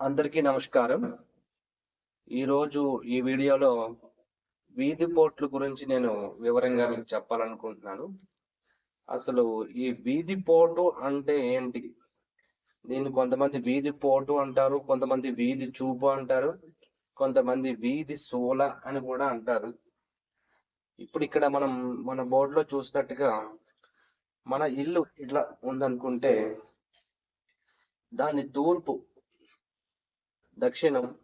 అందరికీ నమస్కారం. ఈరోజు ఈ వీడియోలో వీధి పోట్ల గురించి నేను వివరంగా మీకు చెప్పాలనుకుంటున్నాను. అసలు ఈ వీధి పోటు అంటే ఏంటి? దీన్ని కొంతమంది వీధి పోటు అంటారు కొంతమంది వీధి చూపు అంటారు కొంతమంది వీధి సోల అని కూడా అంటారు. ఇప్పుడు ఇక్కడ మనం మన బోర్డులో చూసినట్టుగా మన ఇల్లు ఇట్లా ఉందనుకుంటే దాని తూర్పు దక్షిణం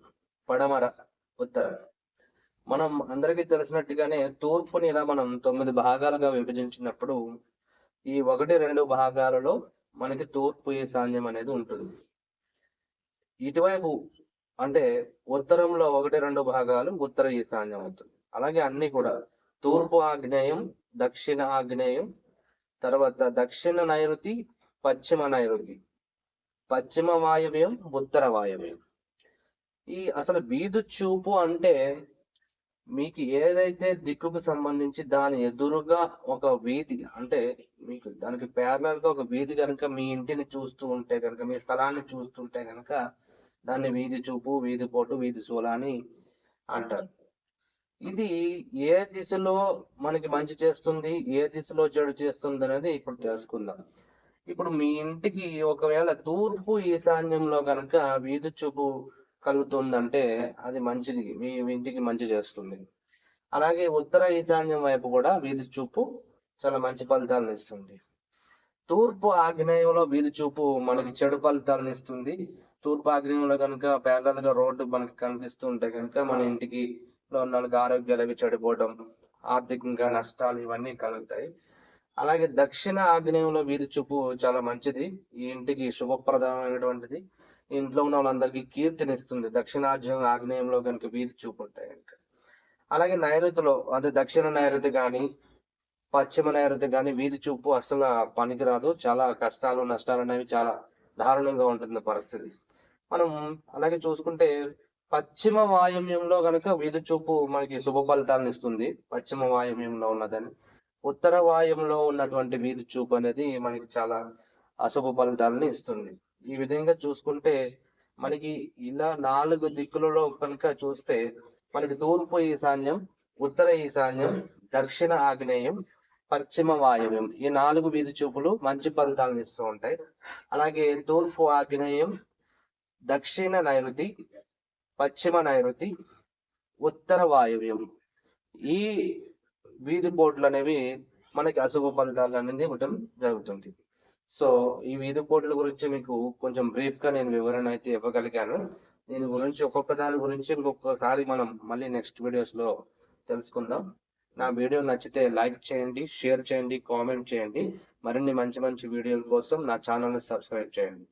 పడమర ఉత్తరం. మనం అందరికీ తెలిసినట్టుగానే తూర్పుని ఇలా మనం తొమ్మిది భాగాలుగా విభజించినప్పుడు ఈ ఒకటి రెండు భాగాలలో మనకి తూర్పు ఈశాన్యం అనేది ఉంటుంది. ఇటువైపు అంటే ఉత్తరంలో ఒకటి రెండు భాగాలు ఉత్తర ఈశాన్యం అవుతుంది. అలాగే అన్ని కూడా తూర్పు ఆగ్నేయం దక్షిణ ఆగ్నేయం తర్వాత దక్షిణ నైరుతి పశ్చిమ నైరుతి. పశ్చిమ వాయవ్యం ఉత్తర వాయవ్యం. ఈ అసలు వీధి చూపు అంటే మీకు ఏదైతే దిక్కుకు సంబంధించి దాని ఎదురుగా ఒక వీధి అంటే మీకు దానికి ప్యారలల్గా ఒక వీధి కనుక మీ ఇంటిని చూస్తూ ఉంటే కనుక మీ స్థలాన్ని చూస్తుంటే కనుక దాన్ని వీధి చూపు వీధి పోటు వీధి సోల అని అంటారు. ఇది ఏ దిశలో మనకి మంచి చేస్తుంది ఏ దిశలో చెడు చేస్తుంది అనేది ఇప్పుడు తెలుసుకుందాం. ఇప్పుడు మీ ఇంటికి ఒకవేళ తూర్పు ఈశాన్యంలో కనుక వీధి చూపు కలుగుతుందంటే అది మంచిది. మీ ఇంటికి మంచి చేస్తుంది. అలాగే ఉత్తర ఈశాన్యం వైపు కూడా వీధి చూపు చాలా మంచి ఫలితాలను ఇస్తుంది. తూర్పు ఆగ్నేయంలో వీధి చూపు మనకి చెడు ఫలితాలను ఇస్తుంది. తూర్పు ఆగ్నేయంలో కనుక ప్యారల్గా రోడ్డు మనకి కనిపిస్తుంటే కనుక మన ఇంటికి లో ఆరోగ్యాలు అవి చెడిపోవడం ఆర్థికంగా నష్టాలు ఇవన్నీ కలుగుతాయి. అలాగే దక్షిణ ఆగ్నేయంలో వీధి చూపు చాలా మంచిది. ఈ ఇంటికి శుభప్రదమైనటువంటిది. ఇంట్లో ఉన్న వాళ్ళందరికీ కీర్తినిస్తుంది. దక్షిణాజ్యం ఆగ్నేయంలో కనుక వీధి చూపు ఉంటాయి కనుక అలాగే నైరుతిలో అదే దక్షిణ నైరుతి కానీ పశ్చిమ నైరుతి కానీ వీధి చూపు అసలు పనికిరాదు. చాలా కష్టాలు నష్టాలు అనేవి చాలా దారుణంగా ఉంటుంది పరిస్థితి. మనం అలాగే చూసుకుంటే పశ్చిమ వాయుమ్యంలో కనుక వీధి చూపు మనకి శుభ ఫలితాలను ఇస్తుంది. పశ్చిమ వాయుమ్యంలో ఉన్నదని. ఉత్తర వాయుంలో ఉన్నటువంటి వీధి చూపు అనేది మనకి చాలా అశుభ ఫలితాలను ఇస్తుంది. ఈ విధంగా చూసుకుంటే మనకి ఇలా నాలుగు దిక్కులలో కనుక చూస్తే మనకి తూర్పు ఈశాన్యం ఉత్తర ఈశాన్యం దక్షిణ ఆగ్నేయం పశ్చిమ వాయువ్యం. ఈ నాలుగు వీధి చూపులు మంచి ఫలితాలను ఇస్తూ ఉంటాయి. అలాగే తూర్పు ఆగ్నేయం దక్షిణ నైరుతి పశ్చిమ నైరుతి ఉత్తర వాయువ్యం. ఈ వీధి బోర్డులు అనేవి మనకి అశుభ ఫలితాలు అనేది ఇవ్వటం జరుగుతుంది. సో ఈ వీధి బోర్డుల గురించి మీకు కొంచెం బ్రీఫ్గా నేను వివరణ అయితే ఇవ్వగలిగాను. దీని గురించి ఒక్కొక్క దాని గురించి ఇంకొకసారి మనం మళ్ళీ నెక్స్ట్ వీడియోస్లో తెలుసుకుందాం. నా వీడియో నచ్చితే లైక్ చేయండి షేర్ చేయండి కామెంట్ చేయండి. మరిన్ని మంచి మంచి వీడియోల కోసం నా ఛానల్ని సబ్స్క్రైబ్ చేయండి.